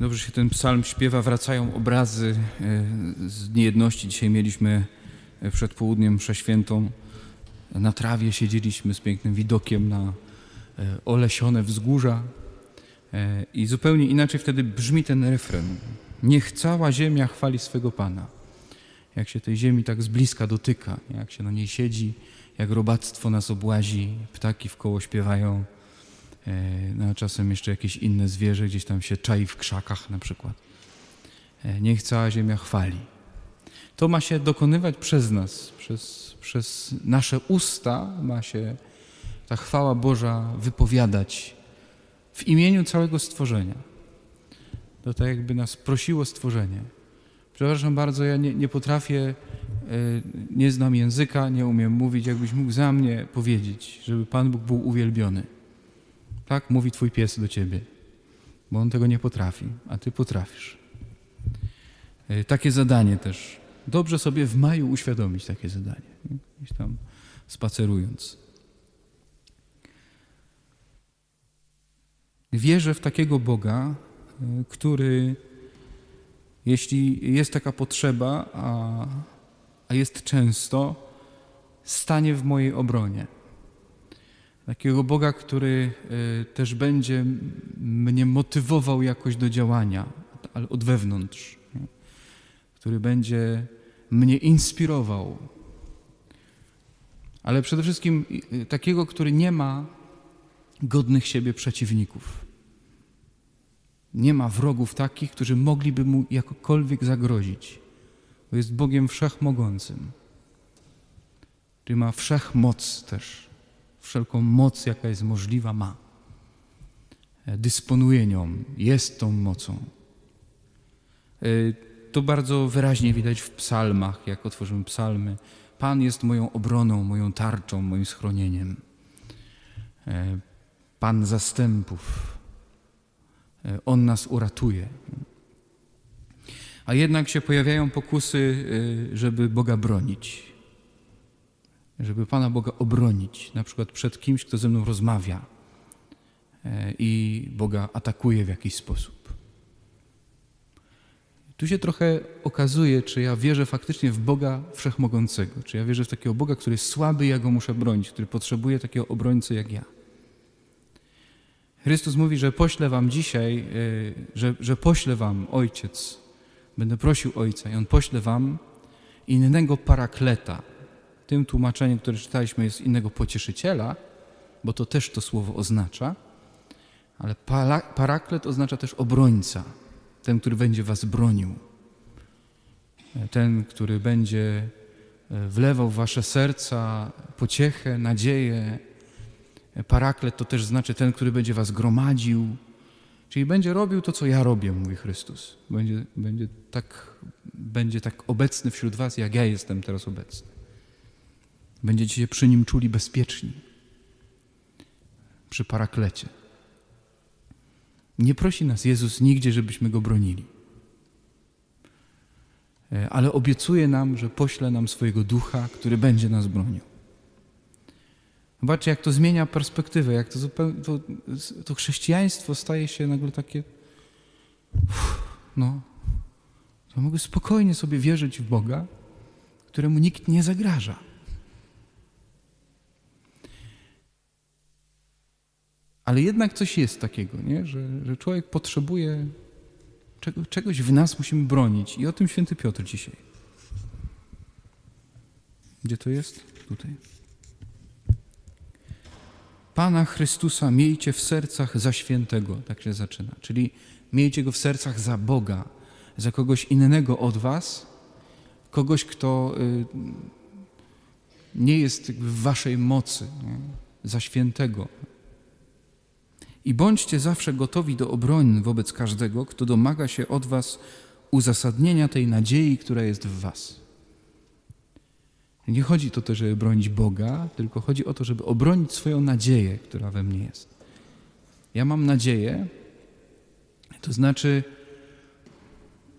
Dobrze się ten psalm śpiewa, wracają obrazy e, z niejedności. Dzisiaj mieliśmy e, przed południem mszę świętą. Na trawie siedzieliśmy z pięknym widokiem na e, olesione wzgórza i zupełnie inaczej wtedy brzmi ten refren. Niech cała ziemia chwali swego Pana. Jak się tej ziemi tak z bliska dotyka, jak się na niej siedzi, jak robactwo nas obłazi, ptaki w koło śpiewają, no, a czasem jeszcze jakieś inne zwierzę gdzieś tam się czai w krzakach na przykład. E, Niech cała ziemia chwali. To ma się dokonywać przez nas, przez, przez nasze usta ma się ta chwała Boża wypowiadać w imieniu całego stworzenia. To tak jakby nas prosiło stworzenie. Przepraszam bardzo, ja nie, nie potrafię, e, nie znam języka, nie umiem mówić, jakbyś mógł za mnie powiedzieć, żeby Pan Bóg był uwielbiony. Tak mówi Twój pies do Ciebie, bo on tego nie potrafi, a Ty potrafisz. E, Takie zadanie też. Dobrze sobie w maju uświadomić takie zadanie, nie? gdzieś tam spacerując. Wierzę w takiego Boga, e, który, jeśli jest taka potrzeba, a, a jest często, stanie w mojej obronie. Takiego Boga, który e, też będzie mnie motywował jakoś do działania, ale od wewnątrz. Który będzie mnie inspirował. Ale przede wszystkim e, takiego, który nie ma godnych siebie przeciwników. Nie ma wrogów takich, którzy mogliby mu jakokolwiek zagrozić. Bo jest Bogiem wszechmogącym. Czyli ma wszechmoc też. Wszelką moc, jaka jest możliwa, ma. E, Dysponuje nią, jest tą mocą. E, To bardzo wyraźnie widać w psalmach, jak otworzymy psalmy. Pan jest moją obroną, moją tarczą, moim schronieniem. E, Pan zastępów. On nas uratuje. A jednak się pojawiają pokusy, żeby Boga bronić. Żeby Pana Boga obronić, na przykład przed kimś, kto ze mną rozmawia e, i Boga atakuje w jakiś sposób. Tu się trochę okazuje, czy ja wierzę faktycznie w Boga Wszechmogącego, czy ja wierzę w takiego Boga, który jest słaby, ja go muszę bronić, który potrzebuje takiego obrońcy jak ja. Chrystus mówi, że poślę wam dzisiaj, y, że, że poślę wam Ojciec, będę prosił Ojca i On pośle wam innego parakleta. Tym tłumaczeniem, które czytaliśmy, jest innego pocieszyciela, bo to też to słowo oznacza, ale para, paraklet oznacza też obrońca, ten, który będzie was bronił, ten, który będzie e, wlewał w wasze serca pociechę, nadzieję, Paraklet to też znaczy ten, który będzie was gromadził, czyli będzie robił to, co ja robię, mówi Chrystus. Będzie, będzie, tak, będzie tak obecny wśród was, jak ja jestem teraz obecny. Będziecie się przy nim czuli bezpieczni. Przy paraklecie. Nie prosi nas Jezus nigdzie, żebyśmy go bronili. E, Ale obiecuje nam, że pośle nam swojego ducha, który będzie nas bronił. Zobaczcie, jak to zmienia perspektywę, jak to, zupełnie, to, to chrześcijaństwo staje się nagle takie. Uff, no, to mogę spokojnie sobie wierzyć w Boga, któremu nikt nie zagraża. Ale jednak coś jest takiego, nie? Że, że człowiek potrzebuje czego, czegoś w nas musimy bronić. I o tym święty Piotr dzisiaj. Gdzie to jest? Tutaj. Pana Chrystusa miejcie w sercach za świętego, tak się zaczyna. Czyli miejcie go w sercach za Boga, za kogoś innego od was, kogoś, kto y, nie jest w waszej mocy, nie? za świętego. I bądźcie zawsze gotowi do obrony wobec każdego, kto domaga się od was uzasadnienia tej nadziei, która jest w was. Nie chodzi o to, żeby bronić Boga, tylko chodzi o to, żeby obronić swoją nadzieję, która we mnie jest. Ja mam nadzieję, to znaczy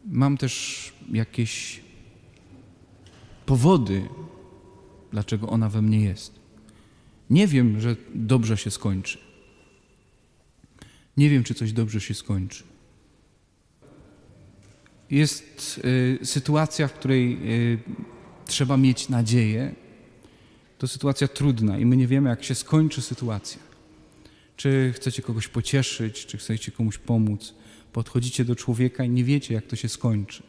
mam też jakieś powody, dlaczego ona we mnie jest. Nie wiem, że dobrze się skończy. Nie wiem, czy coś dobrze się skończy. jest y, sytuacja, w której y, trzeba mieć nadzieję. To sytuacja trudna i my nie wiemy, jak się skończy sytuacja. Czy chcecie kogoś pocieszyć, czy chcecie komuś pomóc. Podchodzicie do człowieka i nie wiecie, jak to się skończy.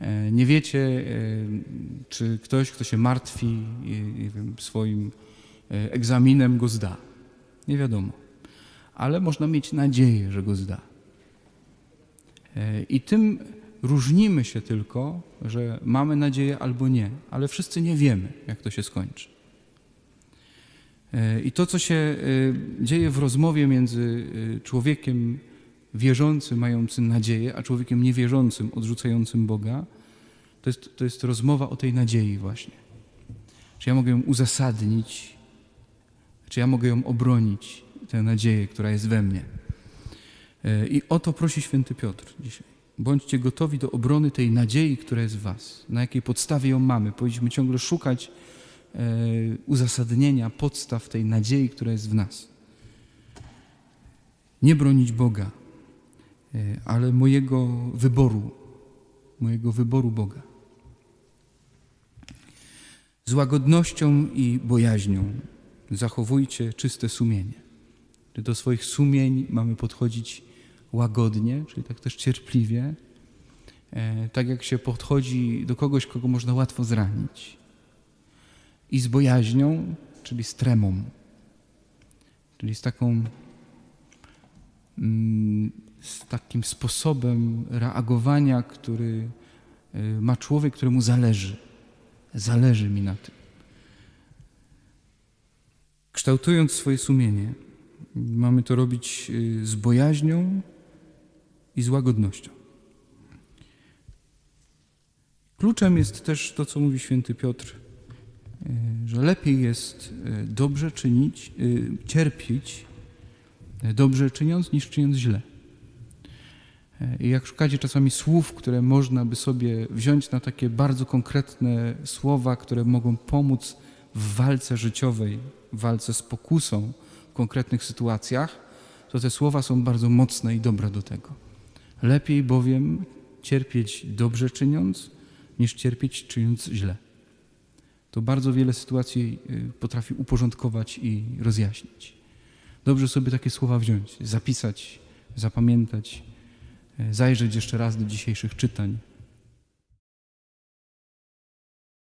E, Nie wiecie, e, czy ktoś, kto się martwi nie wiem, swoim e, egzaminem go zda. Nie wiadomo. Ale można mieć nadzieję, że go zda. E, I tym różnimy się tylko, że mamy nadzieję albo nie, ale wszyscy nie wiemy, jak to się skończy. E, I to, co się e, dzieje w rozmowie między człowiekiem wierzącym, mającym nadzieję, a człowiekiem niewierzącym, odrzucającym Boga, to jest, to jest rozmowa o tej nadziei właśnie. Czy ja mogę ją uzasadnić, czy ja mogę ją obronić, tę nadzieję, która jest we mnie. E, I o to prosi święty Piotr dzisiaj. Bądźcie gotowi do obrony tej nadziei, która jest w was. Na jakiej podstawie ją mamy? Powinniśmy ciągle szukać e, uzasadnienia, podstaw tej nadziei, która jest w nas. Nie bronić Boga, e, ale mojego wyboru, mojego wyboru Boga. Z łagodnością i bojaźnią zachowujcie czyste sumienie. Czy do swoich sumień mamy podchodzić łagodnie, czyli tak też cierpliwie, e, tak jak się podchodzi do kogoś, kogo można łatwo zranić. I z bojaźnią, czyli z tremą, czyli z taką, mm, z takim sposobem reagowania, który e, ma człowiek, któremu zależy. Zależy mi na tym. Kształtując swoje sumienie, mamy to robić y, z bojaźnią i z łagodnością. Kluczem jest też to, co mówi święty Piotr, y, że lepiej jest y, dobrze czynić, cierpieć, dobrze czyniąc, niż czyniąc źle. I jak szukacie czasami słów, które można by sobie wziąć na takie bardzo konkretne słowa, które mogą pomóc w walce życiowej, w walce z pokusą konkretnych sytuacjach, to te słowa są bardzo mocne i dobre do tego. Lepiej bowiem cierpieć dobrze czyniąc, niż cierpieć czyniąc źle. To bardzo wiele sytuacji y, potrafi uporządkować i rozjaśnić. Dobrze sobie takie słowa wziąć, zapisać, zapamiętać, y, zajrzeć jeszcze raz do dzisiejszych czytań